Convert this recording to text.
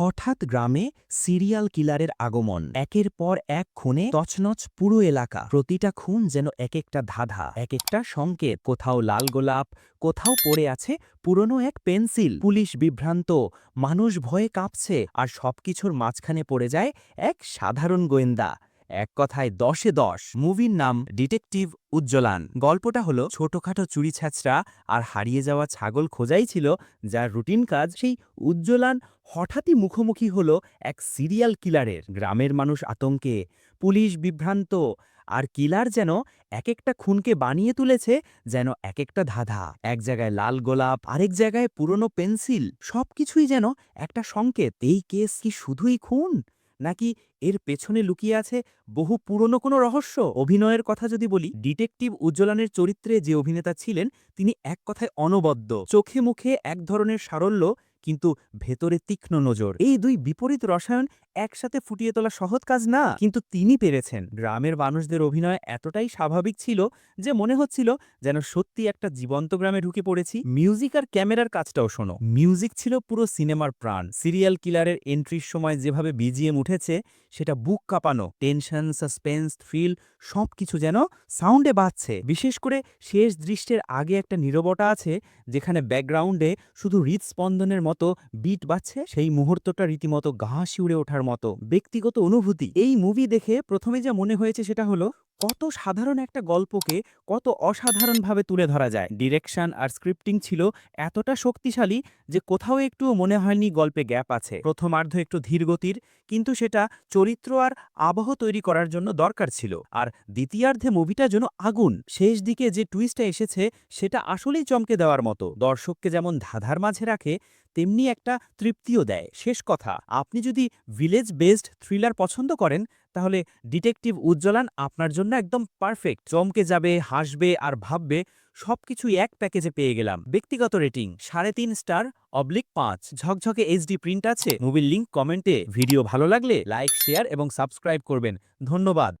হঠাৎ গ্রামে সিরিয়াল কিলারের আগমন। একের পর এক খুনে তছনছ পুরো এলাকা। প্রতিটা খুন যেন এক একটা ধাঁধা এক একটা সংকেত। কোথাও লাল গোলাপ, কোথাও পড়ে আছে পুরনো এক পেন্সিল। পুলিশ বিভ্রান্ত, মানুষ ভয়ে কাঁপছে, আর সবকিছুর মাঝখানে পড়ে যায় এক সাধারণ গোয়েন্দা। এক কথায় দশে দশ, মুভির নাম ডিটেকটিভ উজ্জ্বলান। গল্পটা হলো ছোটখাটো চুরি ছ্যাচড়া আর হারিয়ে যাওয়া ছাগল খোঁজাই ছিল যার রুটিন কাজ। সেই উজ্জ্বলান হঠাৎই মুখোমুখি হলো এক সিরিয়াল কিলারের। গ্রামের মানুষ আতঙ্কে, পুলিশ বিভ্রান্ত আর কিলার যেন এক একটা খুনকে বানিয়ে তুলেছে যেন এক একটা ধাঁধা। এক জায়গায় লাল গোলাপ, আরেক জায়গায় পুরনো পেন্সিল। সবকিছুই যেন একটা সংকেত। এই কেস কি শুধুই খুন? নাকি এর পেছনে লুকিয়ে আছে বহু পুরনো কোনো রহস্য? অভিনয়ের কথা যদি বলি, ডিটেকটিভ উজ্জ্বলানের চরিত্রে যে অভিনেতা ছিলেন, তিনি এক কথায় অনবদ্য। চোখে মুখে এক ধরনের সারল্য কিন্তু ভেতরে তীক্ষ্ণ নজর। এই দুই বিপরীত রসায়ন একসাথে ফুটিয়ে তোলা সহজ কাজ না। কিন্তু তিনি পেরেছেন। গ্রামের মানুষদের অভিনয় এতটাই স্বাভাবিক ছিল যে মনে হচ্ছিল যেন সত্যি একটা জীবন্ত গ্রামে ঢুকে পড়েছি। মিউজিক আর ক্যামেরার কাজটাও শোনো। মিউজিক ছিল পুরো সিনেমার প্রাণ। সিরিয়াল কিলারের এন্ট্রির সময় যেভাবে বিজিএম উঠেছে, সেটা বুক কাঁপানো। টেনশন, সাসপেন্স, থ্রিল, সবকিছু যেন সাউন্ডে বাজছে। বিশেষ করে শেষ দৃশ্যের আগে একটা নীরবতা আছে, যেখানে ব্যাকগ্রাউন্ডে শুধু হৃদস্পন্দনের মতো বিট বাজছে, সেই মুহূর্তটা রীতিমতো গা শিউড়ে ওঠার মতো, ব্যক্তিগত অনুভূতি। এই মুভি দেখে প্রথমে যা মনে হয়েছে সেটা হলো কত সাধারণ একটা গল্পকে কত অসাধারণভাবে তুলে ধরা যায়। ডিরেকশন আর স্ক্রিপ্টিং ছিল এতটা শক্তিশালী যে কোথাও একটু মনে হয়নি গল্পে গ্যাপ আছে। প্রথমার্ধ একটু ধীরগতির কিন্তু সেটা চরিত্র আর আবহ তৈরি করার জন্য দরকার ছিল। আর দ্বিতীয়ার্ধে মুভিটা যেন আগুন, শেষ দিকে যে টুইস্টটা এসেছে সেটা আসলেই চমকে দেওয়ার মতো। দর্শককে যেমন ধাঁধার মাঝে রাখে, তেমনি একটা তৃপ্তিও দেয়। শেষ কথা, আপনি যদি ভিলেজ বেসড থ্রিলার পছন্দ করেন তাহলে ডিটেকটিভ উজ্জ্বলান আপনার জন্য একদম পারফেক্ট। চমকে যাবে, হাসবে আর ভাববে সবকিছুই এক প্যাকেজে পেয়ে গেলাম। ব্যক্তিগত রেটিং, সাড়ে তিন স্টার, অবলিক পাঁচ। ঝকঝকে এইচডি প্রিন্ট আছে। মুভির লিঙ্ক কমেন্টে। ভিডিও ভালো লাগলে লাইক, শেয়ার এবং সাবস্ক্রাইব করবেন। ধন্যবাদ।